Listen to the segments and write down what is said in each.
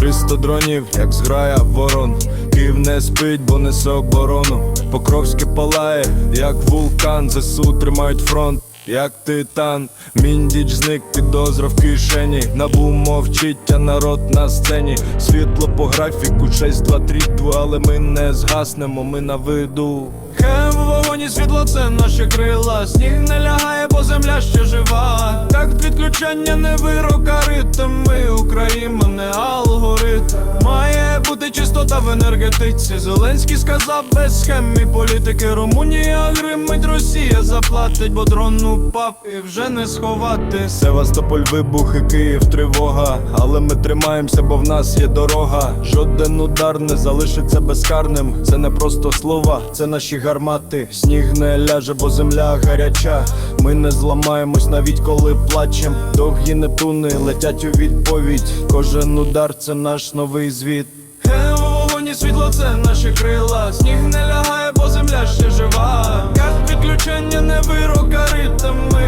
Багато дронів, як зграя ворон. Київ не спить, бо несе оборону. Покровське палає, як вулкан, ЗСУ тримають фронт. Як титан, міндіч зник, підозра в кишені. Набу мовчить, а народ на сцені. Світло по графіку 6, 2, 3, 2 Але ми не згаснемо, ми на виду. Хем в вогоні світло, це наші крила. Сніг не лягає, бо земля ще жива. Такт відключення не вирок, а ритм енергетиці. Зеленський сказав без схем і політики. Румунія гримить, Росія заплатить, бо дрон упав і вже не сховати. Севастополь вибухи, Київ тривога. Але ми тримаємося, бо в нас є дорога. Жоден удар не залишиться безкарним. Це не просто слова, це наші гармати. Сніг не ляже, бо земля гаряча. Ми не зламаємось навіть коли плачем. Довгі нептуни летять у відповідь. Кожен удар це наш новий звіт у світло це наші крила. Сніг не лягає, бо земля ще жива. Як відключення не вирок, а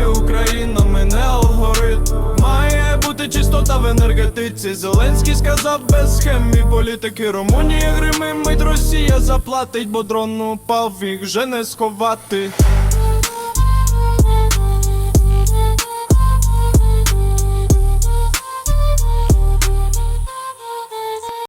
Україна, ми не алгоритм. Має бути чистота в енергетиці. Зеленський сказав без схем політики. Румунія гримимить, Росія заплатить, бо дрон упав, їх вже не сховати